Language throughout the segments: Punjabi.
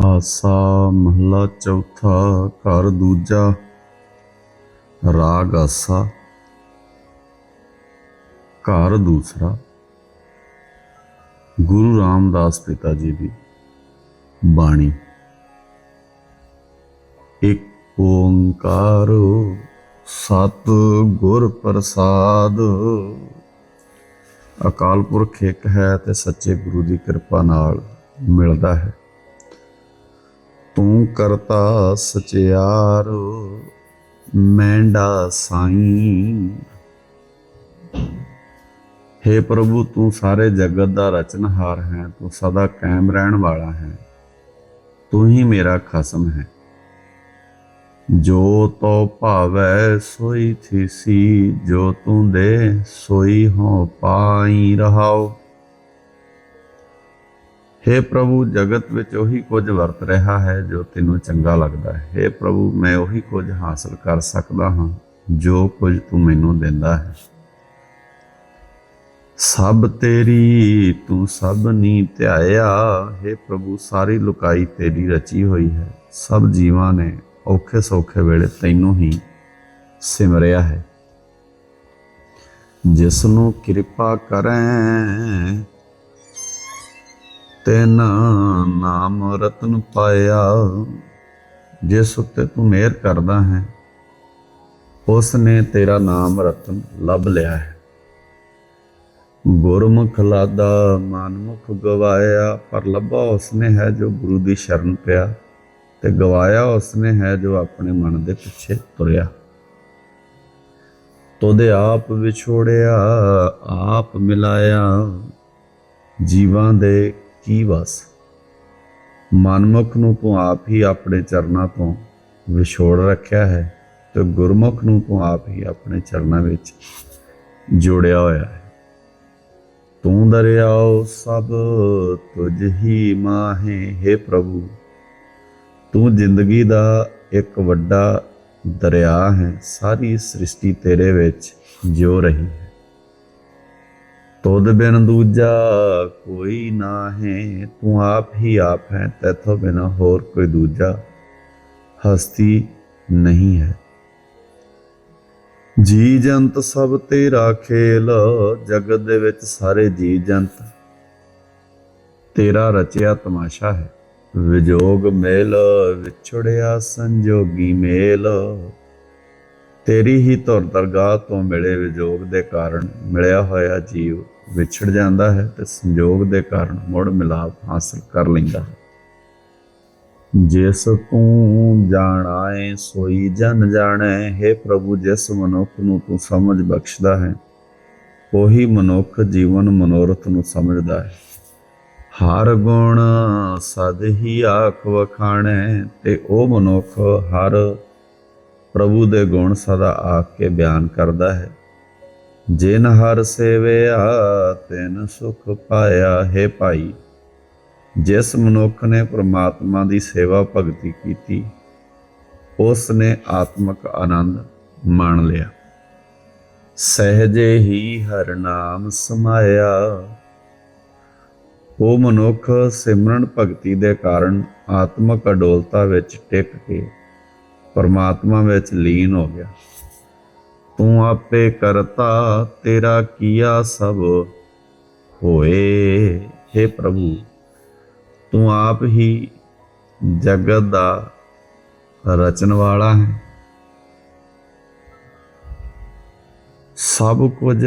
ਆਸਾ ਮਹਲਾ ਚੌਥਾ, ਘਰ ਦੂਜਾ, ਰਾਗ ਆਸਾ, ਘਰ ਦੂਸਰਾ। ਗੁਰੂ ਰਾਮਦਾਸ ਪਿਤਾ ਜੀ ਦੀ ਬਾਣੀ। ਇੱਕ ਓੰਕਾਰ ਸਤ ਗੁਰ ਪ੍ਰਸਾਦ। ਅਕਾਲ ਪੁਰਖ ਇੱਕ ਹੈ ਤੇ ਸੱਚੇ ਗੁਰੂ ਦੀ ਕਿਰਪਾ ਨਾਲ ਮਿਲਦਾ ਹੈ। ਤੂੰ ਕਰਤਾ ਸਚਿਆਰ ਮੈਂਡਾ ਸਾਈਂ। हे ਪ੍ਰਭੂ, ਤੂੰ ਸਾਰੇ ਜਗਤ ਦਾ ਰਚਨਹਾਰ ਹੈ, ਤੂੰ ਸਦਾ ਕਾਇਮ ਰਹਿਣ ਵਾਲਾ ਹੈ। ਤੂੰ ਹੀ ਮੇਰਾ ਖਸਮ ਹੈ। ਜੋ ਤੋ ਭਾਵੈ, ਸੋਈ ਥੀਸੀ, ਜੋ ਤੂੰ ਦੇ, ਸੋਈ ਹੋ ਪਾਈ ਰਹਾਓ। हे ਪ੍ਰਭੂ ਜਗਤ ਵਿੱਚ ਉਹੀ ਕੁਝ ਵਰਤ ਰਿਹਾ ਹੈ ਜੋ ਤੈਨੂੰ ਚੰਗਾ ਲੱਗਦਾ ਹੈ हे ਪ੍ਰਭੂ ਮੈਂ ਉਹੀ ਕੁਝ ਹਾਸਲ ਕਰ ਸਕਦਾ ਹਾਂ ਜੋ ਕੁਝ ਤੂੰ ਮੈਨੂੰ ਦਿੰਦਾ ਹੈ ਸਭ ਤੇਰੀ ਤੂੰ ਸਭ ਨੀ ਧਿਆਇਆ हे ਪ੍ਰਭੂ ਸਾਰੀ ਲੁਕਾਈ ਤੇਰੀ ਰਚੀ ਹੋਈ ਹੈ ਸਭ ਜੀਵਾਂ ਨੇ ਔਖੇ ਸੌਖੇ ਵੇਲੇ ਤੈਨੂੰ ਹੀ ਸਿਮਰਿਆ ਹੈ ਜਿਸ ਨੂੰ ਕਿਰਪਾ ਕਰੈ ਤੈਨ ਨਾਮ ਰਤਨ ਪਾਇਆ, ਜਿਸ ਉੱਤੇ ਤੂੰ ਮਿਹਰ ਕਰਦਾ ਹੈ ਉਸ ਨੇ ਤੇਰਾ ਨਾਮ ਰਤਨ ਲੱਭ ਲਿਆ ਹੈ। ਗੁਰਮੁਖ ਲਾਦਾ ਮਨਮੁਖ ਗਵਾਇਆ, ਪਰ ਲੱਭਾ ਉਸਨੇ ਹੈ ਜੋ ਗੁਰੂ ਦੀ ਸ਼ਰਨ ਪਿਆ, ਤੇ ਗਵਾਇਆ ਉਸਨੇ ਹੈ ਜੋ ਆਪਣੇ ਮਨ ਦੇ ਪਿੱਛੇ ਤੁਰਿਆ। ਤੋਦੇ ਆਪ ਵਿਛੋੜਿਆ, ਆਪ ਮਿਲਾਇਆ, ਜੀਵਾਂ ਦੇ ਕੀ ਵਸ ਮਨਮੁਖ ਨੂੰ ਤੂੰ ਆਪ ਹੀ ਆਪਣੇ ਚਰਨਾਂ ਤੋਂ ਵਿਛੋੜ ਰੱਖਿਆ ਹੈ ਤੇ ਗੁਰਮੁਖ ਨੂੰ ਤੂੰ ਆਪ ਹੀ ਆਪਣੇ ਚਰਨਾਂ ਵਿੱਚ ਜੋੜਿਆ ਹੋਇਆ ਹੈ। ਤੂੰ ਦਰਿਆਓ ਸਭ, ਤੁਝ ਹੀ ਮਾਹੇ हे ਪ੍ਰਭੂ। ਤੂੰ ਜ਼ਿੰਦਗੀ ਦਾ ਇੱਕ ਵੱਡਾ ਦਰਿਆ ਹੈ, ਸਾਰੀ ਸ੍ਰਿਸ਼ਟੀ ਤੇਰੇ ਵਿੱਚ ਜਿਉ ਰਹੀ ਹੈ ਬਿਨ ਦੂਜਾ ਕੋਈ ਨਾ ਹੈ ਤੂੰ ਆਪ ਹੀ ਆਪ ਹੈ, ਤੇਥੋਂ ਬਿਨਾ ਹੋਰ ਕੋਈ ਦੂਜਾ ਹਸਤੀ ਨਹੀਂ ਹੈ। ਜੀ ਜੰਤ ਸਭ ਤੇਰਾ ਖੇਲ, ਜਗਤ ਦੇ ਵਿੱਚ ਸਾਰੇ ਜੀ ਜੰਤ। ਤੇਰਾ ਰਚਿਆ ਤਮਾਸ਼ਾ ਹੈ, ਵਿਜੋਗ ਮੇਲ, ਵਿਛੜਿਆ ਸੰਜੋਗੀ ਮੇਲ। ਤੇਰੀ ਹੀ ਧੁਰ ਦਰਗਾਹ ਤੋਂ ਮਿਲੇ ਵਿਜੋਗ ਦੇ ਕਾਰਨ ਮਿਲਿਆ ਹੋਇਆ ਜੀਵ ਵਿਛੜ ਜਾਂਦਾ ਹੈ ਤੇ ਸੰਜੋਗ ਦੇ ਕਾਰਨ ਮੁੜ ਮਿਲਾਪ ਹਾਸਲ ਕਰ ਲੈਂਦਾ ਹੈ। ਜਿਸ ਤੂੰ ਜਾਣਾਏ, ਸੋਈ ਜਨ ਜਾਣੈ। ਹੈ ਪ੍ਰਭੂ, ਜਿਸ ਮਨੁੱਖ ਨੂੰ ਤੂੰ ਸਮਝ ਬਖਸ਼ਦਾ ਹੈ, ਉਹੀ ਮਨੁੱਖ ਜੀਵਨ ਮਨੋਰਥ ਨੂੰ ਸਮਝਦਾ ਹੈ। ਹਰ ਗੁਣ ਸਦ ਹੀ ਆਖ ਵਖਾਣੈ ਤੇ ਉਹ ਮਨੁੱਖ ਹਰ ਪ੍ਰਭੂ ਦੇ ਗੁਣ ਸਦਾ ਆਖ ਕੇ ਬਿਆਨ ਕਰਦਾ ਹੈ। ਜਿਨ ਹਰ ਸੇਵਿਆ, ਤਿਨ ਸੁਖ ਪਾਇਆ ਹੈ ਭਾਈ। ਜਿਸ ਮਨੁੱਖ ਨੇ ਪ੍ਰਮਾਤਮਾ ਦੀ ਸੇਵਾ ਭਗਤੀ ਕੀਤੀ, ਉਸ ਨੇ ਆਤਮਿਕ ਆਨੰਦ ਮਾਣ ਲਿਆ। ਸਹਜੇ ਹੀ ਹਰ ਨਾਮ ਸਮਾਇਆ। ਉਹ ਮਨੁੱਖ ਸਿਮਰਨ ਭਗਤੀ ਦੇ ਕਾਰਨ ਆਤਮਿਕ ਅਡੋਲਤਾ ਵਿੱਚ ਟਿਕ ਕੇ ਪਰਮਾਤਮਾ ਵਿੱਚ ਲੀਨ ਹੋ ਗਿਆ। ਤੂੰ ਆਪੇ ਕਰਤਾ, ਤੇਰਾ ਕੀਆ ਸਭ ਹੋਏ हे ਪ੍ਰਭੂ। ਤੂੰ ਆਪ ਹੀ ਜਗਤ ਦਾ ਰਚਨ ਵਾਲਾ ਹੈ। ਸਭ ਕੁਝ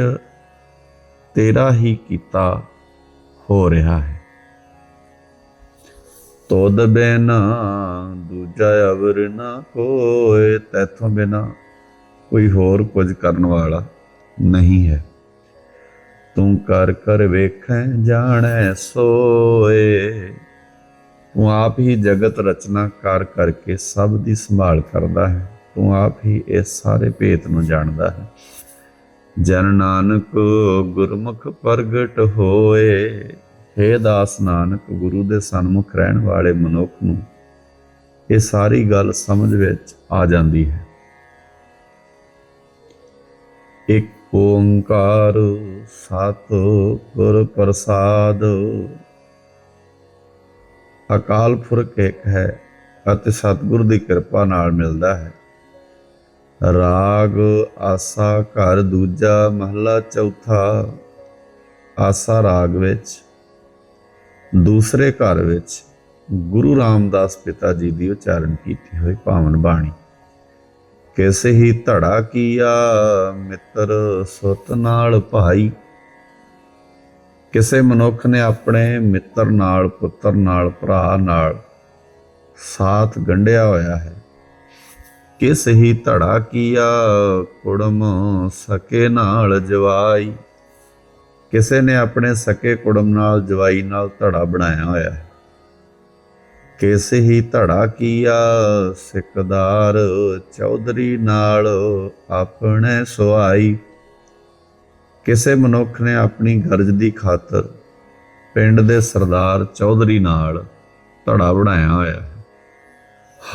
ਤੇਰਾ ਹੀ ਕੀਤਾ ਹੋ ਰਿਹਾ ਹੈ। ਤੋਦ ਬਿਨਾ ਦੂਜਾ ਅਵਰ ਨਾ ਕੋਏ, ਤੈਥੋਂ ਬਿਨਾ ਕੋਈ ਹੋਰ ਕੁਝ ਕਰਨ ਵਾਲਾ ਨਹੀਂ ਹੈ। ਤੂੰ ਕਰ ਕਰ ਵੇਖੈ, ਜਾਣੈ, ਸੋਏ। ਤੂੰ ਆਪ ਹੀ ਜਗਤ ਰਚਨਾ ਕਰ ਕਰਕੇ ਸਭ ਦੀ ਸੰਭਾਲ ਕਰਦਾ ਹੈ। ਤੂੰ ਆਪ ਹੀ ਇਸ ਸਾਰੇ ਭੇਤ ਨੂੰ ਜਾਣਦਾ ਹੈ। ਜਨ ਨਾਨਕ ਗੁਰਮੁਖ ਪ੍ਰਗਟ ਹੋਏ। हे ਦਾਸ ਨਾਨਕ, ਗੁਰੂ ਦੇ ਸਨਮੁਖ ਰਹਿਣ ਵਾਲੇ ਮਨੁੱਖ ਨੂੰ ਇਹ ਸਾਰੀ ਗੱਲ ਸਮਝ ਵਿੱਚ ਆ ਜਾਂਦੀ ਹੈ। ਇਕ ਓੰਕਾਰ ਸਤ ਗੁਰ ਪ੍ਰਸਾਦ। ਅਕਾਲ ਪੁਰਖ ਇੱਕ ਹੈ ਅਤੇ ਸਤਿਗੁਰ ਦੀ ਕਿਰਪਾ ਨਾਲ ਮਿਲਦਾ ਹੈ। ਰਾਗ ਆਸਾ ਘਰ ਦੂਜਾ ਮਹਲਾ ਚੌਥਾ। ਆਸਾ ਰਾਗ ਵਿੱਚ। ਦੂਸਰੇ ਘਰ ਵਿੱਚ ਗੁਰੂ ਰਾਮਦਾਸ ਪਿਤਾ ਜੀ ਦੀ ਉਚਾਰਨ ਕੀਤੀ ਹੋਈ ਪਾਵਨ ਬਾਣੀ। ਕਿਸ ਹੀ ਧੜਾ ਕੀਆ ਮਿੱਤਰ ਸੁਤ ਨਾਲ ਭਾਈ। ਕਿਸੇ ਮਨੁੱਖ ਨੇ ਆਪਣੇ ਮਿੱਤਰ ਨਾਲ, ਪੁੱਤਰ ਨਾਲ, ਭਰਾ ਨਾਲ ਸਾਥ ਗੰਢਿਆ ਹੋਇਆ ਹੈ। ਕਿਸ ਹੀ ਧੜਾ ਕੀਆ ਕੁੜਮ ਸਕੇ ਨਾਲ ਜਵਾਈ। ਕਿਸੇ ਨੇ ਆਪਣੇ ਸਕੇ ਕੁੜਮ ਨਾਲ, ਜਵਾਈ ਨਾਲ ਧੜਾ ਬਣਾਇਆ ਹੋਇਆ ਹੈ। ਕਿਸ ਹੀ ਧੜਾ ਕੀਆ? ਸਿਕਦਾਰ ਚੌਧਰੀ ਨਾਲ ਆਪਣੇ ਸੁਆਈ। ਕਿਸੇ ਮਨੁੱਖ ਨੇ ਆਪਣੀ ਗਰਜ ਦੀ ਖਾਤਰ ਪਿੰਡ ਦੇ ਸਰਦਾਰ ਚੌਧਰੀ ਨਾਲ ਧੜਾ ਬਣਾਇਆ ਹੋਇਆ ਹੈ।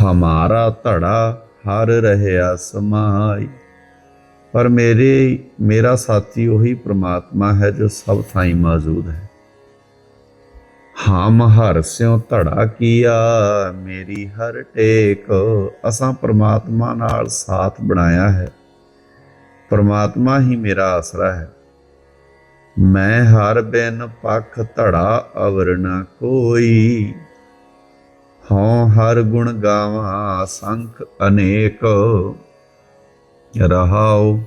ਹਮਾਰਾ ਧੜਾ ਹਰ ਰਹਿਆ ਸਮਾਈ। ਪਰ ਮੇਰੇ, ਮੇਰਾ ਸਾਥੀ ਉਹੀ ਪ੍ਰਮਾਤਮਾ ਹੈ ਜੋ ਸਭ ਥਾਈਂ ਮੌਜੂਦ ਹੈ। ਹਮ ਹਰ ਸਿਉ ਧੜਾ ਕੀਆ, ਮੇਰੀ ਹਰ ਟੇਕ। ਅਸਾਂ ਪ੍ਰਮਾਤਮਾ ਨਾਲ ਸਾਥ ਬਣਾਇਆ ਹੈ। ਪ੍ਰਮਾਤਮਾ ਹੀ ਮੇਰਾ ਆਸਰਾ ਹੈ। ਮੈਂ ਹਰ ਬਿਨ ਪਖ ਧੜਾ ਅਵਰ ਕੋਈ। ਹਉ ਹਰ ਗੁਣ ਗਾਵਾਂ ਸੰਖ ਅਨੇਕ। ਰਹਾਉ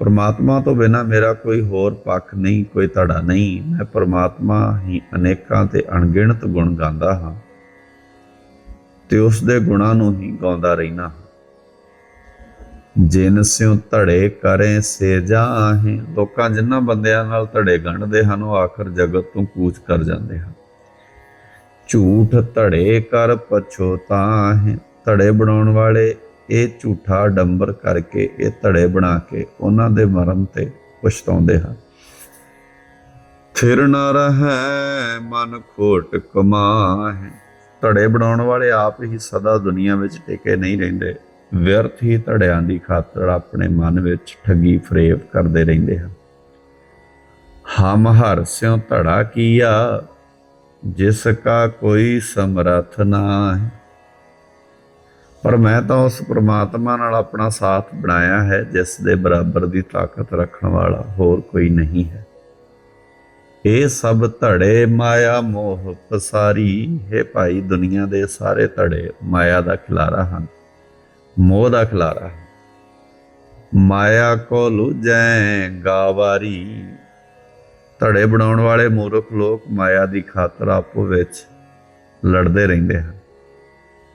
ਪਰਮਾਤਮਾ ਤੋਂ ਬਿਨਾ ਮੇਰਾ ਕੋਈ ਹੋਰ ਪੱਖ ਨਹੀਂ, ਕੋਈ ਧੜਾ ਨਹੀਂ। ਮੈਂ ਪਰਮਾਤਮਾ ਹੀ ਅਨੇਕਾਂ ਤੇ ਅਣਗਿਣਤ ਗੁਣ ਗਾਉਂਦਾ ਹਾਂ ਤੇ ਉਸ ਦੇ ਗੁਣਾਂ ਨੂੰ ਹੀ ਗਾਉਂਦਾ ਰਹਿਣਾ ਹਾਂ। ਜਿਨ ਸਿਉ ਧੜੇ ਕਰੇ, ਸੇ ਜਾਹੇ। ਲੋਕਾਂ ਜਿਨ੍ਹਾਂ ਬੰਦਿਆਂ ਨਾਲ ਧੜੇ ਗੰਢਦੇ ਹਨ, ਉਹ ਆਖਰ ਜਗਤ ਤੋਂ ਕੂਚ ਕਰ ਜਾਂਦੇ ਹਨ। ਝੂਠ ਧੜੇ ਕਰ ਪਛੋਤਾਹੇ। ਧੜੇ ਬਣਾਉਣ ਵਾਲੇ ਇਹ ਝੂਠਾ ਡੰਬਰ ਕਰਕੇ, ਇਹ ਧੜੇ ਬਣਾ ਕੇ ਉਹਨਾਂ ਦੇ ਮਰਨ ਤੇ ਪਛਤਾਉਂਦੇ ਹਨ। ਫਿਰ ਨਾ ਰਹੈ ਮਨ ਖੋਟ ਕਮਾਹੇ। ਧੜੇ ਬਣਾਉਣ ਵਾਲੇ ਆਪ ਹੀ ਸਦਾ ਦੁਨੀਆ ਵਿੱਚ ਟਿਕੇ ਨਹੀਂ ਰਹਿੰਦੇ। ਵਿਅਰਥ ਹੀ ਧੜਿਆਂ ਦੀ ਖਾਤਰ ਆਪਣੇ ਮਨ ਵਿੱਚ ਠੱਗੀ ਫਰੇਬ ਕਰਦੇ ਰਹਿੰਦੇ ਹਨ। ਹਮ ਹਰ ਸਿਉ ਧੜਾ ਕੀਆ, ਜਿਸ ਕਾ ਕੋਈ ਸਮਰਥ ਨਾ ਹੈ ਪਰ ਮੈਂ ਤਾਂ ਉਸ ਪ੍ਰਮਾਤਮਾ ਨਾਲ ਆਪਣਾ ਸਾਥ ਬਣਾਇਆ ਹੈ, ਜਿਸ ਦੇ ਬਰਾਬਰ ਦੀ ਤਾਕਤ ਰੱਖਣ ਵਾਲਾ ਹੋਰ ਕੋਈ ਨਹੀਂ ਹੈ। ਇਹ ਸਭ ਧੜੇ, ਮਾਇਆ ਮੋਹ ਪਸਾਰੀ, ਹੈ ਭਾਈ ਦੁਨੀਆ ਦੇ ਸਾਰੇ ਧੜੇ, ਮਾਇਆ ਦਾ ਖਿਲਾਰਾ ਹਨ, ਮੋਹ ਦਾ ਖਿਲਾਰਾ ਹੈ ਮਾਇਆ ਕੋ ਲੁਜੈ ਗਾਵਾਰੀ, ਧੜੇ ਬਣਾਉਣ ਵਾਲੇ ਮੂਰਖ ਲੋਕ ਮਾਇਆ ਦੀ ਖਾਤਰ ਆਪੋ ਵਿੱਚ ਲੜਦੇ ਰਹਿੰਦੇ ਹਨ।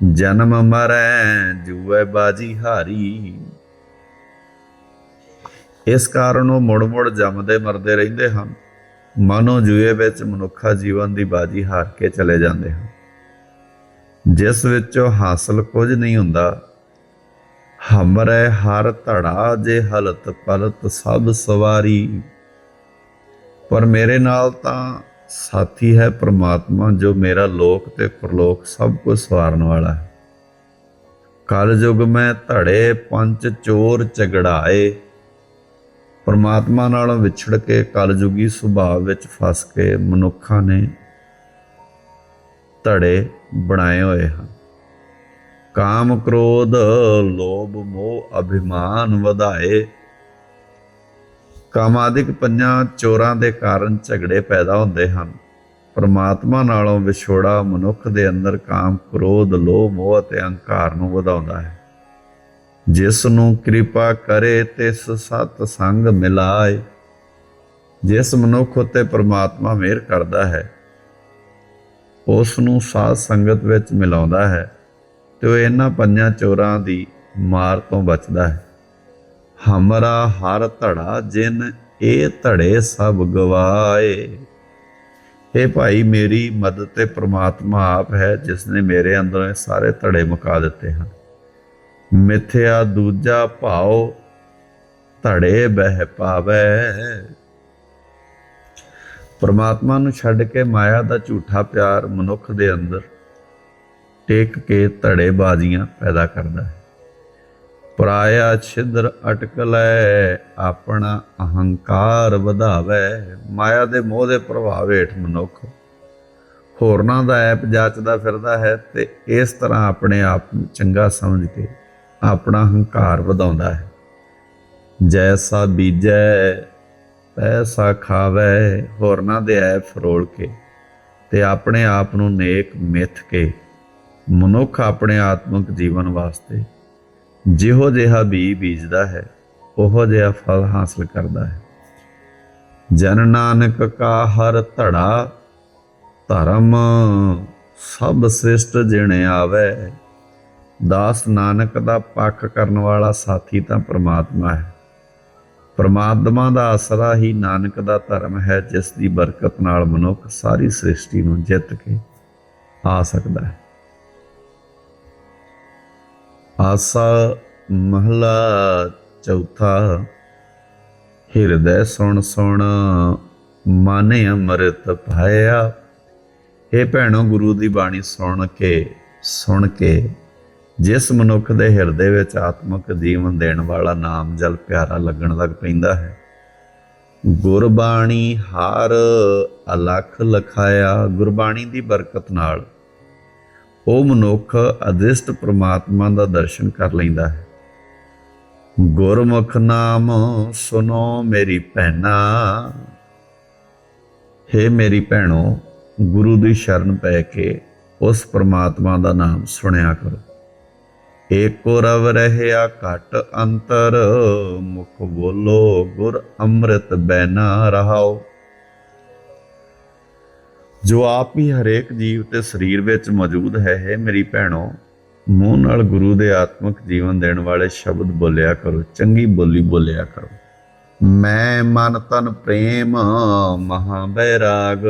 ਜਨਮ ਮਰੈ ਜੂਏ ਬਾਜੀ ਹਾਰੀ। ਇਸ ਕਾਰਨ ਉਹ ਮੁੜ ਮੁੜ ਜੰਮਦੇ ਮਰਦੇ ਰਹਿੰਦੇ ਹਨ। ਮਨੋ ਜੂਏ ਵਿੱਚ ਮਨੁੱਖਾ ਜੀਵਨ ਦੀ ਬਾਜੀ ਹਾਰ ਕੇ ਚਲੇ ਜਾਂਦੇ ਹਨ। ਜਿਸ ਵਿੱਚੋਂ ਹਾਸਲ ਕੁਝ ਨਹੀਂ ਹੁੰਦਾ, ਹਮਰੇ ਹਰ ਧੜਾ ਜੇ ਹਲਤ ਪਲਤ ਸਭ ਸਵਾਰੀ। ਪਰ ਮੇਰੇ ਨਾਲ ਤਾਂ ਸਾਥੀ ਹੈ ਪ੍ਰਮਾਤਮਾ ਜੋ ਮੇਰਾ ਲੋਕ ਤੇ ਪਰਲੋਕ ਸਭ ਕੁਝ ਸਵਾਰਨ ਵਾਲਾ ਹੈ। ਕਲ ਯੁਗ ਮੈਂ ਧੜੇ ਪੰਜ ਚੋਰ ਝਗੜਾਏ। ਪਰਮਾਤਮਾ ਨਾਲੋਂ ਵਿਛੜ ਕੇ ਕਲਯੁਗੀ ਸੁਭਾਅ ਵਿੱਚ ਫਸ ਕੇ ਮਨੁੱਖਾਂ ਨੇ ਧੜੇ ਬਣਾਏ ਹੋਏ ਹਨ। ਕਾਮ ਕ੍ਰੋਧ, ਲੋਭ ਮੋਹ, ਅਭਿਮਾਨ ਵਧਾਏ। ਕਾਮਾਦਿਕ ਪੰਜਾਂ ਚੋਰਾਂ ਦੇ ਕਾਰਨ ਝਗੜੇ ਪੈਦਾ ਹੁੰਦੇ ਹਨ। ਪਰਮਾਤਮਾ ਨਾਲੋਂ ਵਿਛੋੜਾ ਮਨੁੱਖ ਦੇ ਅੰਦਰ ਕਾਮ, ਕ੍ਰੋਧ, ਲੋਭ, ਮੋਹ ਅਤੇ ਅਹੰਕਾਰ ਨੂੰ ਵਧਾਉਂਦਾ ਹੈ। ਜਿਸ ਨੂੰ ਕਿਰਪਾ ਕਰੇ, ਤਿਸ ਸਤ ਸੰਗ ਮਿਲਾਏ। ਜਿਸ ਮਨੁੱਖ ਉਤੇ ਪਰਮਾਤਮਾ ਮਿਹਰ ਕਰਦਾ ਹੈ, ਉਸ ਨੂੰ ਸਾਧ ਸੰਗਤ ਵਿੱਚ ਮਿਲਾਉਂਦਾ ਹੈ ਤੇ ਉਹ ਇਹਨਾਂ ਪੰਜਾਂ ਚੋਰਾਂ ਦੀ ਮਾਰ ਤੋਂ ਬਚਦਾ ਹੈ। ਹਮਰਾ ਹਰ ਧੜਾ ਜਿਨ ਇਹ ਧੜੇ ਸਭ ਗਵਾਏ ਇਹ ਭਾਈ ਮੇਰੀ ਮਦਦ ਤੇ ਪ੍ਰਮਾਤਮਾ ਆਪ ਹੈ ਜਿਸ ਨੇ ਮੇਰੇ ਅੰਦਰੋਂ ਇਹ ਸਾਰੇ ਧੜੇ ਮੁਕਾ ਦਿੱਤੇ ਹਨ ਮਿਥਿਆ ਦੂਜਾ ਭਾਉ ਧੜੇ ਬਹਿ ਪਾਵੇ ਪਰਮਾਤਮਾ ਨੂੰ ਛੱਡ ਕੇ ਮਾਇਆ ਦਾ ਝੂਠਾ ਪਿਆਰ ਮਨੁੱਖ ਦੇ ਅੰਦਰ ਟੇਕ ਕੇ ਧੜੇ ਬਾਜ਼ੀਆਂ ਪੈਦਾ ਕਰਦਾ ਹੈ ਪਰਾਇਆ ਛਿਦਰ ਅਟਕ ਲੈ, ਆਪਣਾ ਅਹੰਕਾਰ ਵਧਾਵੇ। ਮਾਇਆ ਦੇ ਮੋਹ ਦੇ ਪ੍ਰਭਾਵ ਹੇਠ ਮਨੁੱਖ ਹੋਰਨਾਂ ਦਾ ਐਪ ਜਾਚਦਾ ਫਿਰਦਾ ਹੈ ਤੇ ਇਸ ਤਰ੍ਹਾਂ ਆਪਣੇ ਆਪ ਨੂੰ ਚੰਗਾ ਸਮਝ ਕੇ ਆਪਣਾ ਹੰਕਾਰ ਵਧਾਉਂਦਾ ਹੈ। ਜੈਸਾ ਬੀਜੈ, ਪੈਸਾ ਖਾਵੇ, ਹੋਰਨਾਂ ਦੇ ਐਪ ਫਰੋਲ ਕੇ ਤੇ ਆਪਣੇ ਆਪ ਨੂੰ ਨੇਕ ਮਿੱਥ ਕੇ ਮਨੁੱਖ ਆਪਣੇ ਆਤਮਿਕ ਜੀਵਨ ਵਾਸਤੇ ਜਿਹੋ ਜਿਹਾ ਬੀ ਬੀਜਦਾ ਹੈ, ਉਹੋ ਜਿਹਾ ਫਲ ਹਾਸਲ ਕਰਦਾ ਹੈ। ਜਨ ਨਾਨਕ ਕਾ ਹਰ ਧੜਾ, ਧਰਮ ਸਭ ਸ੍ਰਿਸ਼ਟ ਜਿਣੇ ਆਵੇ। ਦਾਸ ਨਾਨਕ ਦਾ ਪੱਖ ਕਰਨ ਵਾਲਾ ਸਾਥੀ ਤਾਂ ਪ੍ਰਮਾਤਮਾ ਹੈ। ਪ੍ਰਮਾਤਮਾ ਦਾ ਆਸਰਾ ਹੀ ਨਾਨਕ ਦਾ ਧਰਮ ਹੈ, ਜਿਸ ਦੀ ਬਰਕਤ ਨਾਲ ਮਨੁੱਖ ਸਾਰੀ ਸ੍ਰਿਸ਼ਟੀ ਨੂੰ ਜਿੱਤ ਕੇ ਆ ਸਕਦਾ ਹੈ। ਆਸਾ ਮਹਲਾ ਚੌਥਾ। ਹਿਰਦੈ ਸੁਣ ਸੁਣ ਮਾਨੇ ਅੰਮ੍ਰਿਤ ਭਾਇਆ ਇਹ ਭੈਣੋ, ਗੁਰੂ ਦੀ ਬਾਣੀ ਸੁਣ ਕੇ ਸੁਣ ਕੇ। ਜਿਸ ਮਨੁੱਖ ਦੇ ਹਿਰਦੇ ਵਿੱਚ ਆਤਮਿਕ ਜੀਵਨ ਦੇਣ ਵਾਲਾ ਨਾਮ ਜਲ ਪਿਆਰਾ ਲੱਗਣ ਲੱਗ ਪੈਂਦਾ ਹੈ। ਗੁਰਬਾਣੀ ਹਰ ਅਲਖ ਲਖਾਇਆ। ਗੁਰਬਾਣੀ ਦੀ ਬਰਕਤ ਨਾਲ ਉਹ ਮਨੁੱਖ ਅਦਿਸ਼ਟ ਪ੍ਰਮਾਤਮਾ ਦਾ ਦਰਸ਼ਨ ਕਰ ਲੈਂਦਾ ਹੈ। ਗੁਰਮੁਖ ਨਾਮ ਸੁਨੋ ਮੇਰੀ ਭੈਣਾ। ਹੇ ਮੇਰੀ ਭੈਣੋ, ਗੁਰੂ ਦੀ ਸ਼ਰਨ ਪੈ ਕੇ ਉਸ ਪ੍ਰਮਾਤਮਾ ਦਾ ਨਾਮ ਸੁਣਿਆ ਕਰੋ। ਏਕੋ ਰਵ ਰਹਿਆ ਘਟ ਅੰਤਰ, ਮੁਖ ਬੋਲੋ ਗੁਰ ਅੰਮ੍ਰਿਤ ਬੈਨਾ ਰਹਾਓ। ਜੋ ਆਪ ਹੀ ਹਰੇਕ ਜੀਵ ਤੇ ਸਰੀਰ ਵਿੱਚ ਮੌਜੂਦ ਹੈ ਹੈ ਮੇਰੀ ਭੈਣੋ, ਮੂੰਹ ਨਾਲ ਗੁਰੂ ਦੇ ਆਤਮਿਕ ਜੀਵਨ ਦੇਣ ਵਾਲੇ ਸ਼ਬਦ ਬੋਲਿਆ ਕਰੋ, ਚੰਗੀ ਬੋਲੀ ਬੋਲਿਆ ਕਰੋ। ਮੈਂ ਮਨ ਤਨ ਪ੍ਰੇਮ ਮਹਾ ਬੈਰਾਗ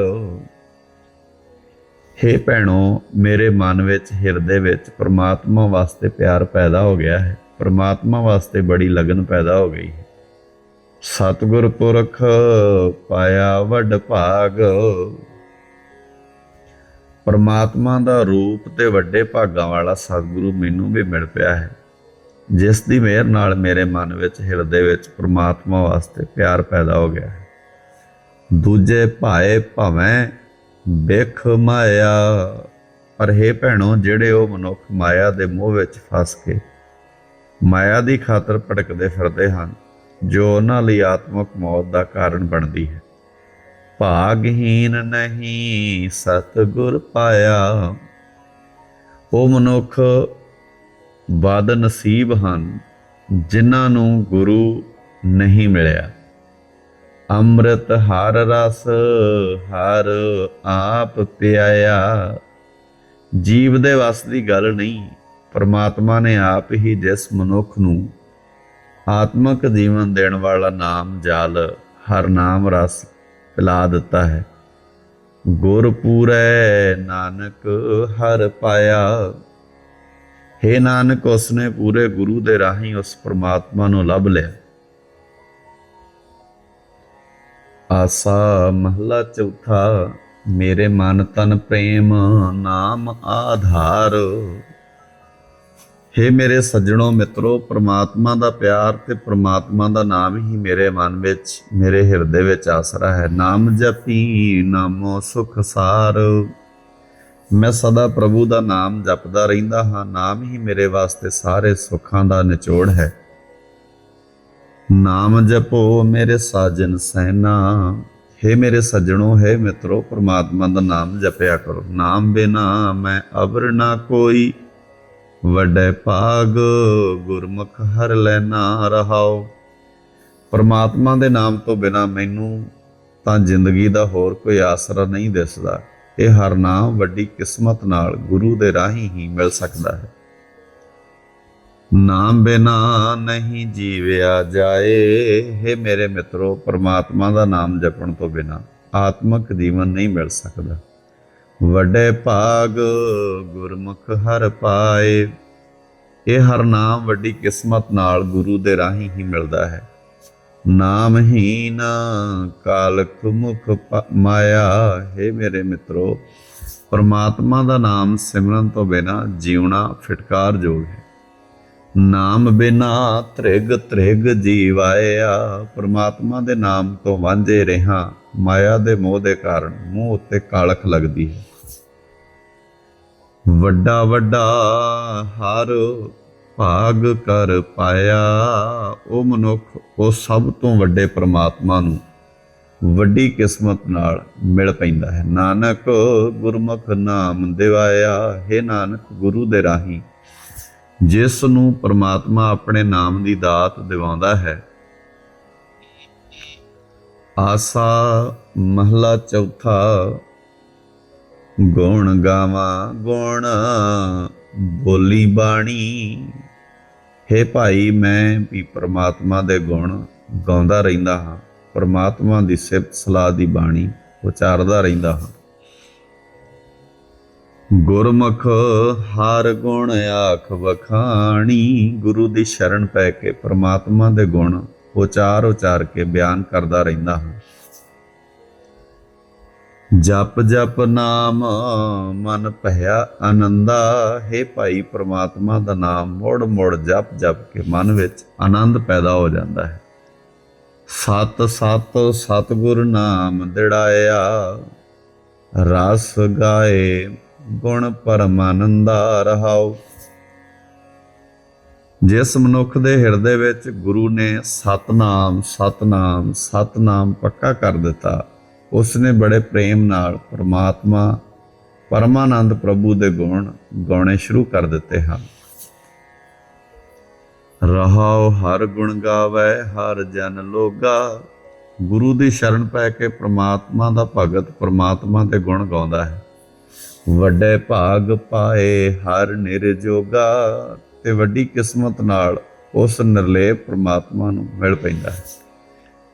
ਹੇ ਭੈਣੋ, ਮੇਰੇ ਮਨ ਵਿੱਚ ਹਿਰਦੇ ਵਿੱਚ ਪ੍ਰਮਾਤਮਾ ਵਾਸਤੇ ਪਿਆਰ ਪੈਦਾ ਹੋ ਗਿਆ ਹੈ, ਪ੍ਰਮਾਤਮਾ ਵਾਸਤੇ ਬੜੀ ਲਗਨ ਪੈਦਾ ਹੋ ਗਈ ਹੈ। ਸਤਿਗੁਰ ਪੁਰਖ, ਪਾਇਆ ਵੱਡ ਭਾਗ। ਪਰਮਾਤਮਾ ਦਾ ਰੂਪ ਤੇ ਵੱਡੇ ਭਾਗਾਂ ਵਾਲਾ ਸਤਿਗੁਰੂ ਮੈਨੂੰ ਵੀ ਮਿਲ ਪਿਆ ਹੈ। ਜਿਸ ਦੀ ਮਿਹਰ ਨਾਲ ਮੇਰੇ ਮਨ ਵਿੱਚ, ਹਿਰਦੇ ਵਿੱਚ ਪਰਮਾਤਮਾ ਵਾਸਤੇ ਪਿਆਰ ਪੈਦਾ ਹੋ ਗਿਆ ਹੈ। ਦੂਜੇ ਭਾਏ ਭਵੇਂ ਬਿਖ ਮਾਇਆ, ਪਰ ਹੈ ਭੈਣੋ, ਜਿਹੜੇ ਉਹ ਮਨੁੱਖ ਮਾਇਆ ਦੇ ਮੋਹ ਵਿੱਚ ਫਸ ਕੇ ਮਾਇਆ ਦੀ ਖਾਤਰ ਭਟਕਦੇ ਫਿਰਦੇ ਹਨ, ਜੋ ਉਹਨਾਂ ਲਈ ਆਤਮਿਕ ਮੌਤ ਦਾ ਕਾਰਨ ਬਣਦੀ ਹੈ। ਭਾਗਹੀਨ ਨਹੀਂ ਸਤਗੁਰ ਪਾਇਆ। ਉਹ ਮਨੁੱਖ ਬਦ ਨਸੀਬ ਹਨ, ਜਿਨ੍ਹਾਂ ਨੂੰ ਗੁਰੂ ਨਹੀਂ ਮਿਲਿਆ। ਅੰਮ੍ਰਿਤ ਹਰ ਰਸ, ਹਰ ਆਪ ਪਿਆਇਆ। ਜੀਵ ਦੇ ਵਸ ਦੀ ਗੱਲ ਨਹੀਂ, ਪਰਮਾਤਮਾ ਨੇ ਆਪ ਹੀ ਜਿਸ ਮਨੁੱਖ ਨੂੰ ਆਤਮਿਕ ਜੀਵਨ ਦੇਣ ਵਾਲਾ ਨਾਮ, ਜਲ, ਹਰ ਨਾਮ, ਰਸ ਪਿਲਾ ਦਿੱਤਾ ਹੈ। ਗੁਰ ਨਾਨਕ ਹਰ ਪਾਇਆ। हे ਨਾਨਕ, ਉਸਨੇ ਪੂਰੇ ਗੁਰੂ ਦੇ ਰਾਹੀਂ ਉਸ ਪ੍ਰਮਾਤਮਾ ਨੂੰ ਲੱਭ ਲਿਆ। ਆਸਾ ਮਹਲਾ ਚੌਥਾ, ਮੇਰੇ ਮਨ ਤਨ ਪ੍ਰੇਮ ਨਾਮ ਆਧਾਰ। हे ਮੇਰੇ ਸੱਜਣੋ ਮਿੱਤਰੋ, ਪ੍ਰਮਾਤਮਾ ਦਾ ਪਿਆਰ ਤੇ ਪ੍ਰਮਾਤਮਾ ਦਾ ਨਾਮ ਹੀ ਮੇਰੇ ਮਨ ਵਿੱਚ, ਮੇਰੇ ਹਿਰਦੇ ਵਿੱਚ ਆਸਰਾ ਹੈ। ਨਾਮ ਜਪੀ ਨਾਮੋ ਸੁਖ ਸਾਰ। ਮੈਂ ਸਦਾ ਪ੍ਰਭੂ ਦਾ ਨਾਮ ਜਪਦਾ ਰਹਿੰਦਾ ਹਾਂ। ਨਾਮ ਹੀ ਮੇਰੇ ਵਾਸਤੇ ਸਾਰੇ ਸੁੱਖਾਂ ਦਾ ਨਿਚੋੜ ਹੈ। ਨਾਮ ਜਪੋ ਮੇਰੇ ਸਾਜਨ ਸੈਨਾ। हे ਮੇਰੇ ਸੱਜਣੋ, ਹੈ ਮਿੱਤਰੋ, ਪ੍ਰਮਾਤਮਾ ਦਾ ਨਾਮ ਜਪਿਆ ਕਰੋ। ਨਾਮ ਬਿਨਾ ਮੈਂ ਅਬਰ ਨਾ ਕੋਈ। ਵੱਡੇ ਭਾਗ ਗੁਰਮੁਖ ਹਰ ਲੈਣਾ ਰਹਾਓ। ਪਰਮਾਤਮਾ ਦੇ ਨਾਮ ਤੋਂ ਬਿਨਾ ਮੈਨੂੰ ਤਾਂ ਜ਼ਿੰਦਗੀ ਦਾ ਹੋਰ ਕੋਈ ਆਸਰਾ ਨਹੀਂ ਦਿਸਦਾ। ਇਹ ਹਰ ਨਾਮ ਵੱਡੀ ਕਿਸਮਤ ਨਾਲ ਗੁਰੂ ਦੇ ਰਾਹੀਂ ਹੀ ਮਿਲ ਸਕਦਾ ਹੈ। ਨਾਮ ਬਿਨਾ ਨਹੀਂ ਜੀਵਿਆ ਜਾਏ, ਹੈ ਮੇਰੇ ਮਿੱਤਰੋ, ਪਰਮਾਤਮਾ ਦਾ ਨਾਮ ਜਪਣ ਤੋਂ ਬਿਨਾ ਆਤਮਿਕ ਜੀਵਨ ਨਹੀਂ ਮਿਲ ਸਕਦਾ। ਵੱਡੇ ਭਾਗ ਗੁਰਮੁਖ ਹਰ ਪਾਏ। ਇਹ ਹਰ ਨਾਮ ਵੱਡੀ ਕਿਸਮਤ ਨਾਲ ਗੁਰੂ ਦੇ ਰਾਹੀਂ ਹੀ ਮਿਲਦਾ ਹੈ। ਨਾਮਹੀਨ ਕਾਲਕ ਮੁਖ ਮਾਇਆ, ਹੈ ਮੇਰੇ ਮਿੱਤਰੋ, ਪਰਮਾਤਮਾ ਦਾ ਨਾਮ ਸਿਮਰਨ ਤੋਂ ਬਿਨਾ ਜੀਉਣਾ ਫਿਟਕਾਰ ਹੈ। ਨਾਮ ਬਿਨਾ ਤ੍ਰਿਗ ਤ੍ਰਿਗ ਜੀਵਾਇਆ ਪਰਮਾਤਮਾ ਦੇ ਨਾਮ ਤੋਂ ਵਾਂਝੇ ਰਹਾ। ਮਾਇਆ ਦੇ ਮੋਹ ਦੇ ਕਾਰਨ ਮੂੰਹ ਉੱਤੇ ਕਾਲਖ ਲੱਗਦੀ ਹੈ। ਵੱਡਾ ਵੱਡਾ ਹਰ ਭਾਗ ਕਰ ਪਾਇਆ। ਉਹ ਮਨੁੱਖ, ਉਹ ਸਭ ਤੋਂ ਵੱਡੇ ਪ੍ਰਮਾਤਮਾ ਨੂੰ ਵੱਡੀ ਕਿਸਮਤ ਨਾਲ ਮਿਲ ਪੈਂਦਾ ਹੈ। ਨਾਨਕ ਗੁਰਮੁਖ ਨਾਮ ਦਿਵਾਇਆ। ਹੈ ਨਾਨਕ ਗੁਰੂ ਦੇ ਰਾਹੀਂ ਜਿਸ ਨੂੰ ਪਰਮਾਤਮਾ ਆਪਣੇ ਨਾਮ ਦੀ ਦਾਤ ਦਿਵਾਉਂਦਾ ਹੈ। ਆਸਾ ਮਹਲਾ ਚੌਥਾ, ਗੁਣ ਗਾਵਾਂ, ਗੁਣ ਬੋਲੀ ਬਾਣੀ। ਹੇ ਭਾਈ, ਮੈਂ ਵੀ ਪਰਮਾਤਮਾ ਦੇ ਗੁਣ ਗਾਉਂਦਾ ਰਹਿੰਦਾ ਹਾਂ। ਪਰਮਾਤਮਾ ਦੀ ਸਿਫਤ, ਸਲਾਹ ਦੀ ਬਾਣੀ, ਉਚਾਰਦਾ ਰਹਿੰਦਾ ਹਾਂ। ਗੁਰਮੁਖ ਹਰ ਗੁਣ ਆਖ ਵਖਾਣੀ, ਗੁਰੂ ਦੀ ਸ਼ਰਨ ਪੈ ਕੇ ਪ੍ਰਮਾਤਮਾ ਦੇ ਗੁਣ ਉਚਾਰ ਉਚਾਰ ਕੇ ਬਿਆਨ ਕਰਦਾ ਰਹਿੰਦਾ ਹਾਂ। ਜਪ ਜਪ ਨਾਮ, ਮਨ ਭਇਆ ਆਨੰਦਾ, ਹੈ ਭਾਈ ਪ੍ਰਮਾਤਮਾ ਦਾ ਨਾਮ, ਮੋੜ ਮੋੜ ਜਪ ਜਪ ਕੇ ਮਨ ਵਿੱਚ ਆਨੰਦ ਪੈਦਾ ਹੋ ਜਾਂਦਾ ਹੈ। ਸਤ ਸਤ ਸਤਗੁਰ ਨਾਮ ਦਿੜਾਇਆ, ਰਸ ਗਾਏ ਗੁਣ ਪਰਮਾਨੰਦਾ ਰਹਾਉ। ਜਿਸ ਮਨੁੱਖ ਦੇ ਹਿਰਦੇ ਵਿੱਚ ਗੁਰੂ ਨੇ ਸਤਨਾਮ ਸਤਨਾਮ ਸਤਨਾਮ ਪੱਕਾ ਕਰ ਦਿੱਤਾ ਉਸ ਨੇ ਬੜੇ ਪ੍ਰੇਮ ਨਾਲ ਪ੍ਰਮਾਤਮਾ, ਪਰਮਾਨੰਦ ਪ੍ਰਭੂ ਦੇ ਗੁਣ ਗਾਉਣੇ ਸ਼ੁਰੂ ਕਰ ਦਿੱਤੇ ਹਨ। ਰਹਾਉ, ਹਰ ਗੁਣ ਗਾਵੇ, ਹਰ ਜਨ ਲੋਗਾ। ਗੁਰੂ ਦੀ ਸ਼ਰਨ ਪੈ ਕੇ ਪ੍ਰਮਾਤਮਾ ਦਾ ਭਗਤ ਪ੍ਰਮਾਤਮਾ ਦੇ ਗੁਣ ਗਾਉਂਦਾ ਹੈ। ਵੱਡੇ ਭਾਗ ਪਾਏ ਹਰ ਨਿਰਜੋਗਾ ਤੇ ਵੱਡੀ ਕਿਸਮਤ ਨਾਲ ਉਸ ਨਿਰਲੇਪ ਪ੍ਰਮਾਤਮਾ ਨੂੰ ਮਿਲ ਪੈਂਦਾ ਹੈ।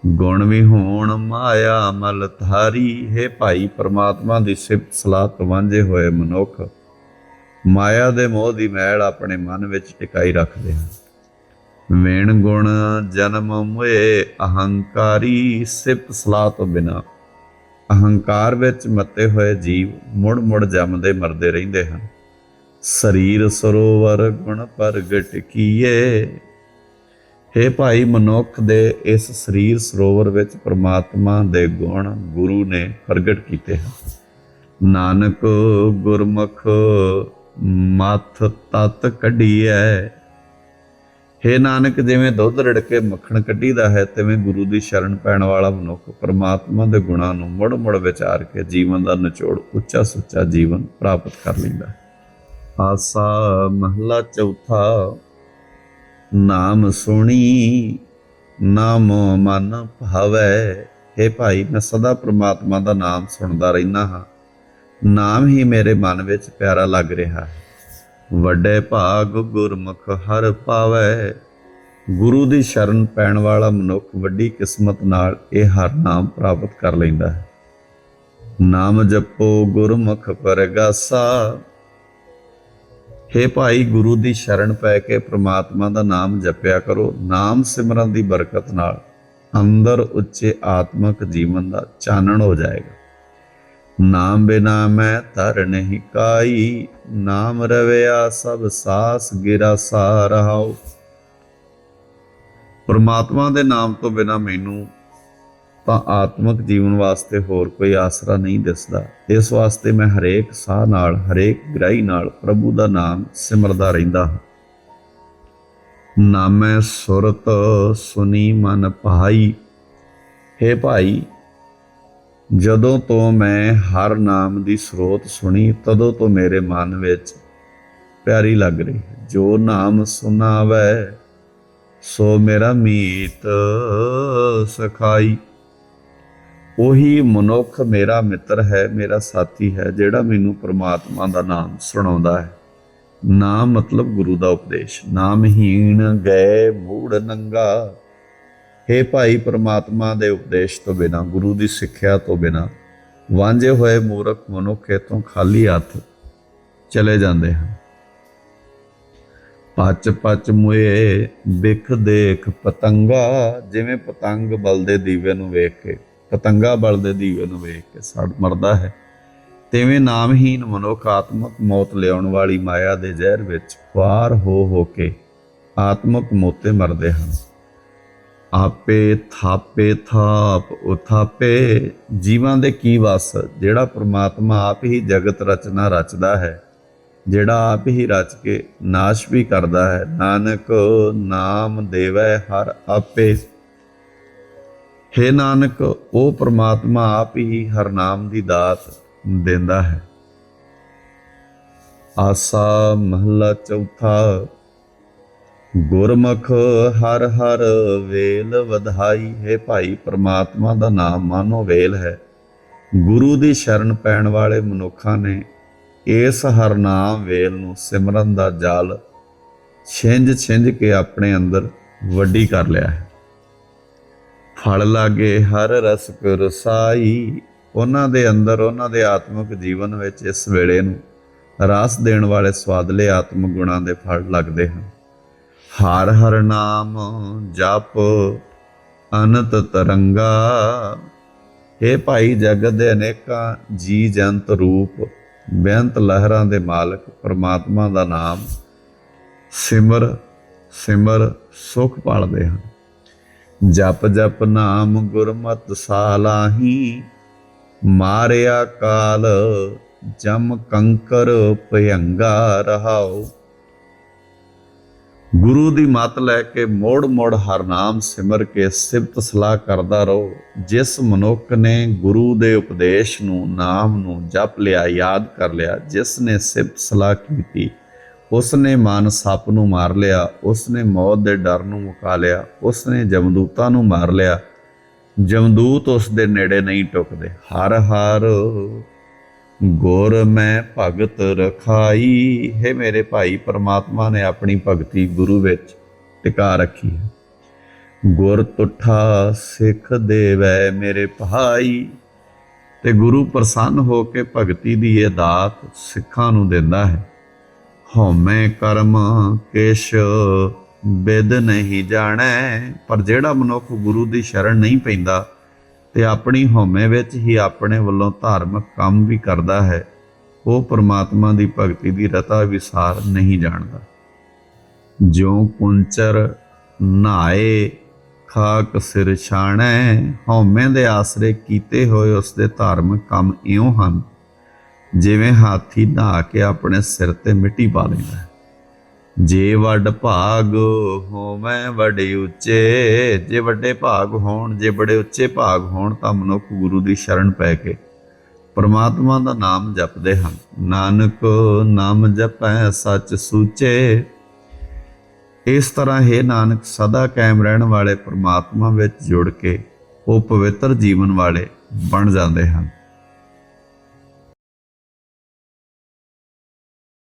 ਗੁਣ ਵੀ ਹੋਣ, ਮਾਇਆ ਮਲ ਧਾਰੀ, ਹੈ ਭਾਈ ਪ੍ਰਮਾਤਮਾ ਦੀ ਸਿਫਤ ਸਲਾਹ ਤੋਂ ਵਾਂਝੇ ਹੋਏ ਮਨੁੱਖ, ਮਾਇਆ ਦੇ ਮੋਹ ਦੀ ਮੈਲ ਆਪਣੇ ਮਨ ਵਿੱਚ ਟਿਕਾਈ ਰੱਖਦੇ ਹਨ। ਵੇਣ ਗੁਣ ਜਨਮ ਮੁਏ, ਅਹੰਕਾਰੀ ਸਿਫਤ ਸਲਾਹ ਤੋਂ ਬਿਨਾ ਅਹੰਕਾਰ ਵਿੱਚ ਮੱਤੇ ਹੋਏ ਜੀਵ ਮੁੜ ਮੁੜ ਜੰਮਦੇ ਮਰਦੇ ਰਹਿੰਦੇ ਹਨ। ਸਰੀਰ ਸਰੋਵਰ ਗੁਣ ਪ੍ਰਗਟ ਕੀਏ। ਹੇ ਭਾਈ ਮਨੁੱਖ ਦੇ ਇਸ ਸਰੀਰ ਸਰੋਵਰ ਵਿੱਚ ਪ੍ਰਮਾਤਮਾ ਦੇ ਗੁਣ ਗੁਰੂ ਨੇ ਪ੍ਰਗਟ ਕੀਤੇ ਹਨ। ਨਾਨਕ ਗੁਰਮੁਖ ਮੱਥ ਤਤ ਕੱਢੀਐ। ਹੇ ਨਾਨਕ, ਜਿਵੇਂ ਦੁੱਧ ਰੜ ਕੇ ਮੱਖਣ ਕੱਢੀਦਾ ਹੈ, ਤਿਵੇਂ ਗੁਰੂ ਦੀ ਸ਼ਰਨ ਪੈਣ ਵਾਲਾ ਮਨੁੱਖ ਪਰਮਾਤਮਾ ਦੇ ਗੁਣਾਂ ਨੂੰ ਮੁੜ ਮੁੜ ਵਿਚਾਰ ਕੇ ਜੀਵਨ ਦਾ ਨਿਚੋੜ ਉੱਚਾ ਸੁੱਚਾ ਜੀਵਨ ਪ੍ਰਾਪਤ ਕਰ ਲੈਂਦਾ ਹੈ। ਆਸਾ ਮਹਲਾ ਚੌਥਾ, ਨਾਮ ਸੁਣੀ, ਨਾਮ ਮਨ ਭਾਵੈ। हे ਭਾਈ, ਮੈਂ ਸਦਾ ਪ੍ਰਮਾਤਮਾ ਦਾ ਨਾਮ ਸੁਣਦਾ ਰਹਿਣਾ ਹਾਂ। ਨਾਮ ਹੀ ਮੇਰੇ ਮਨ ਵਿੱਚ ਪਿਆਰਾ ਲੱਗ ਰਿਹਾ ਹੈ। ਵੱਡੇ ਭਾਗ ਗੁਰਮੁਖ ਹਰ ਪਾਵੈ। ਗੁਰੂ ਦੀ ਸ਼ਰਨ ਪੈਣ ਵਾਲਾ ਮਨੁੱਖ ਵੱਡੀ ਕਿਸਮਤ ਨਾਲ ਇਹ ਹਰ ਨਾਮ ਪ੍ਰਾਪਤ ਕਰ ਲੈਂਦਾ ਹੈ। ਨਾਮ ਜਪੋ ਗੁਰਮੁਖ ਪਰਗਾਸਾ। ਹੇ ਭਾਈ, ਗੁਰੂ ਦੀ ਸ਼ਰਨ ਪੈ ਕੇ ਪ੍ਰਮਾਤਮਾ ਦਾ ਨਾਮ ਜਪਿਆ ਕਰੋ। ਨਾਮ ਸਿਮਰਨ ਦੀ ਬਰਕਤ ਨਾਲ ਅੰਦਰ ਉੱਚੇ ਆਤਮਿਕ ਜੀਵਨ ਦਾ ਚਾਨਣ ਹੋ ਜਾਏਗਾ। ਨਾਮ ਬਿਨਾ ਮੈਂ ਧਰ ਨਹੀਂ ਕਾਈ, ਨਾਮ ਰਵਿਆ ਸਭ ਸਾਸ ਗਿਰਾ ਸਾ ਰਹਾਉ ਪ੍ਰਮਾਤਮਾ ਦੇ ਨਾਮ ਤੋਂ ਬਿਨਾ ਮੈਨੂੰ ਤਾਂ ਆਤਮਿਕ ਜੀਵਨ ਵਾਸਤੇ ਹੋਰ ਕੋਈ ਆਸਰਾ ਨਹੀਂ ਦਿਸਦਾ। ਇਸ ਵਾਸਤੇ ਮੈਂ ਹਰੇਕ ਸਾਹ ਨਾਲ, ਹਰੇਕ ਗ੍ਰਾਈ ਨਾਲ ਪ੍ਰਭੂ ਦਾ ਨਾਮ ਸਿਮਰਦਾ ਰਹਿੰਦਾ ਹਾਂ। ਨਾਮੈ ਸੁਰਤ ਸੁਨੀ ਮਨ ਭਾਈ हे ਭਾਈ ਜਦੋਂ ਤੋਂ ਮੈਂ ਹਰ ਨਾਮ ਦੀ ਸਰੋਤ ਸੁਣੀ, ਤਦੋਂ ਤੋਂ ਮੇਰੇ ਮਨ ਵਿੱਚ ਪਿਆਰੀ ਲੱਗ ਰਹੀ ਜੋ ਨਾਮ ਸੁਨਾਵੇ ਸੋ ਮੇਰਾ ਮੀਤ ਸਖਾਈ। ਉਹੀ ਮਨੁੱਖ ਮੇਰਾ ਮਿੱਤਰ ਹੈ, ਮੇਰਾ ਸਾਥੀ ਹੈ, ਜਿਹੜਾ ਮੈਨੂੰ ਪ੍ਰਮਾਤਮਾ ਦਾ ਨਾਮ ਸੁਣਾਉਂਦਾ ਹੈ। ਨਾਮ ਮਤਲਬ ਗੁਰੂ ਦਾ ਉਪਦੇਸ਼। ਨਾਮਹੀਣ ਗਏ ਮੂੜ ਨੰਗਾ। हे ਭਾਈ ਪ੍ਰਮਾਤਮਾ ਦੇ ਉਪਦੇਸ਼ ਤੋਂ ਬਿਨਾ, ਗੁਰੂ ਦੀ ਸਿੱਖਿਆ ਤੋਂ ਬਿਨਾ, ਵਾਂਝੇ ਹੋਏ ਮੂਰਖ ਮਨੁੱਖ ਤੋਂ ਖਾਲੀ ਹੱਥ ਚਲੇ ਜਾਂਦੇ ਹਨ। ਪੱਚ ਪੱਚ ਮੁਏ ਬਿਖ ਦੇਖ ਪਤੰਗਾ, ਜਿਵੇਂ ਪਤੰਗ ਬਲਦੇ ਦੀਵੇ ਨੂੰ ਵੇਖ ਕੇ, ਪਤੰਗਾ ਬਲਦੇ ਦੀਵੇ ਨੂੰ ਵੇਖ ਕੇ ਸੜ ਮਰਦਾ ਹੈ। ਤਿਵੇਂ ਨਾਮਹੀਨ ਮਨੁੱਖ ਆਤਮਕ ਮੌਤ ਲਿਆਉਣ ਵਾਲੀ ਮਾਇਆ ਦੇ ਜ਼ਹਿਰ ਵਿੱਚ ਵਾਰ ਹੋ ਹੋ ਕੇ ਆਤਮਕ ਮੌਤੇ ਮਰਦੇ ਹਨ। ਆਪੇ ਥਾਪੇ ਥਾਪ ਉਥਾਪੇ, ਜੀਵਾਂ ਦੇ ਕੀ ਵਸ, ਜਿਹੜਾ ਪ੍ਰਮਾਤਮਾ ਆਪ ਹੀ ਜਗਤ ਰਚਨਾ ਰਚਦਾ ਹੈ, ਜਿਹੜਾ ਆਪ ਹੀ ਰਚ ਕੇ ਨਾਸ਼ ਵੀ ਕਰਦਾ ਹੈ। ਨਾਨਕ ਨਾਮ ਦੇਵੈ ਹਰ ਆਪੇ। ਹੇ ਨਾਨਕ, ਉਹ ਪ੍ਰਮਾਤਮਾ ਆਪ ਹੀ ਹਰ ਨਾਮ ਦੀ ਦਾਤ ਦਿੰਦਾ ਹੈ। ਆਸਾ ਮਹਲਾ ਚੌਥਾ ਗੁਰਮੁਖ ਹਰ ਹਰ ਵੇਲ ਵਧਾਈ, ਹੈ ਭਾਈ ਪ੍ਰਮਾਤਮਾ ਦਾ ਨਾਮ ਮਾਨੋ ਵੇਲ ਹੈ। ਗੁਰੂ ਦੀ ਸ਼ਰਨ ਪੈਣ ਵਾਲੇ ਮਨੁੱਖਾਂ ਨੇ ਇਸ ਹਰਨਾਮ ਵੇਲ ਨੂੰ ਸਿਮਰਨ ਦਾ ਜਾਲ ਛਿੰਝ ਛਿੰਝ ਕੇ ਆਪਣੇ ਅੰਦਰ ਵੱਡੀ ਕਰ ਲਿਆ ਹੈ। ਫਲ ਲਾਗੇ ਹਰ ਰਸਕ ਰਸਾਈ, ਉਹਨਾਂ ਦੇ ਅੰਦਰ, ਉਹਨਾਂ ਦੇ ਆਤਮਿਕ ਜੀਵਨ ਵਿੱਚ ਇਸ ਵੇਲੇ ਨੂੰ ਰਸ ਦੇਣ ਵਾਲੇ ਸਵਾਦਲੇ ਆਤਮ ਗੁਣਾਂ ਦੇ ਫਲ ਲੱਗਦੇ ਹਨ। ਹਰ ਹਰ ਨਾਮ ਜਪ ਅਨੰਤ ਤਰੰਗਾ। ਇਹ ਭਾਈ ਜਗਤ ਦੇ ਅਨੇਕਾਂ ਜੀ ਜੰਤ ਰੂਪ, ਬੇਅੰਤ ਲਹਿਰਾਂ ਦੇ ਮਾਲਕ, ਪ੍ਰਮਾਤਮਾ ਦਾ ਨਾਮ ਸਿਮਰ ਸਿਮਰ ਸੁਖ ਪਾਲਦੇ ਹਨ। ਜਪ ਜਪ ਨਾਮ ਗੁਰਮਤ ਸਾਲਾਹੀ, ਮਾਰਿਆ ਕਾਲ ਜਮ ਕੰਕਰ ਭਯੰਗਾ ਰਹਾਓ ਗੁਰੂ ਦੀ ਮੱਤ ਲੈ ਕੇ ਮੋੜ ਮੋੜ ਹਰਨਾਮ ਸਿਮਰ ਕੇ ਸਿਫਤ ਸਲਾਹ ਕਰਦਾ ਰਹੋ। ਜਿਸ ਮਨੁੱਖ ਨੇ ਗੁਰੂ ਦੇ ਉਪਦੇਸ਼ ਨੂੰ, ਨਾਮ ਨੂੰ ਜਪ ਲਿਆ, ਯਾਦ ਕਰ ਲਿਆ, ਜਿਸ ਨੇ ਸਿਫਤ ਸਲਾਹ ਕੀਤੀ, ਉਸ ਨੇ ਮਨ ਸੱਪ ਨੂੰ ਮਾਰ ਲਿਆ, ਉਸ ਨੇ ਮੌਤ ਦੇ ਡਰ ਨੂੰ ਮੁਕਾ ਲਿਆ, ਉਸ ਨੇ ਜਮਦੂਤਾਂ ਨੂੰ ਮਾਰ ਲਿਆ। ਜਮਦੂਤ ਉਸ ਦੇ ਨੇੜੇ ਨਹੀਂ ਟੁਕਦੇ। ਹਰ ਹਰ ਗੁਰ ਮੈਂ ਭਗਤ ਰਖਾਈ। ਹੈ ਮੇਰੇ ਭਾਈ, ਪਰਮਾਤਮਾ ਨੇ ਆਪਣੀ ਭਗਤੀ ਗੁਰੂ ਵਿੱਚ ਟਿਕਾ ਰੱਖੀ ਹੈ। ਗੁਰ ਤੁਠਾ ਸਿੱਖ ਦੇਵੈ ਮੇਰੇ ਭਾਈ। ਤੇ ਗੁਰੂ ਪ੍ਰਸੰਨ ਹੋ ਕੇ ਭਗਤੀ ਦੀ ਇਹ ਦਾਤ ਸਿੱਖਾਂ ਨੂੰ ਦਿੰਦਾ ਹੈ। ਹਉਮੈ ਕਰਮ ਕੇਸ਼ ਬਿਦ ਨਹੀਂ ਜਾਣੈ। ਪਰ ਜਿਹੜਾ ਮਨੁੱਖ ਗੁਰੂ ਦੀ ਸ਼ਰਨ ਨਹੀਂ ਪੈਂਦਾ ਤੇ ਆਪਣੀ ਹਉਮੈ ਵਿੱਚ ਹੀ ਆਪਣੇ ਵੱਲੋਂ ਧਾਰਮਿਕ ਕੰਮ ਵੀ ਕਰਦਾ ਹੈ, ਉਹ ਪ੍ਰਮਾਤਮਾ ਦੀ ਭਗਤੀ ਦੀ ਰਤਾ ਵਿਸਾਰ ਨਹੀਂ ਜਾਣਦਾ। ਜਿਉ ਕੁੰਚਰ ਨਾਏ ਖਾਕ ਸਿਰ ਛਾਣੈ, ਹਉਮੈ ਦੇ ਆਸਰੇ ਕੀਤੇ ਹੋਏ ਉਸ ਦੇ ਧਾਰਮਿਕ ਕੰਮ ਇਉਂ ਹਨ, ਜਿਵੇਂ ਹਾਥੀ ਨਹਾ ਕੇ ਆਪਣੇ ਸਿਰ ਤੇ ਮਿੱਟੀ ਪਾ ਲੈਂਦਾ ਹੈ। ਜੇ ਵੱਡ ਭਾਗ ਹੋਵੇਂ ਵੱਡੇ ਉੱਚੇ, ਜੇ ਵੱਡੇ ਭਾਗ ਹੋਣ, ਜੇ ਬੜੇ ਉੱਚੇ ਭਾਗ ਹੋਣ, ਤਾਂ ਮਨੁੱਖ ਗੁਰੂ ਦੀ ਸ਼ਰਨ ਪੈ ਕੇ ਪਰਮਾਤਮਾ ਦਾ ਨਾਮ ਜਪਦੇ ਹਨ। ਨਾਨਕ ਨਾਮ ਜਪੈ, ਸੱਚ ਸੂਚੇ। ਇਸ ਤਰ੍ਹਾਂ ਹੈ ਨਾਨਕ, ਸਦਾ ਕਾਇਮ ਰਹਿਣ ਵਾਲੇ ਪਰਮਾਤਮਾ ਵਿੱਚ ਜੁੜ ਕੇ ਉਹ ਪਵਿੱਤਰ ਜੀਵਨ ਵਾਲੇ ਬਣ ਜਾਂਦੇ ਹਨ।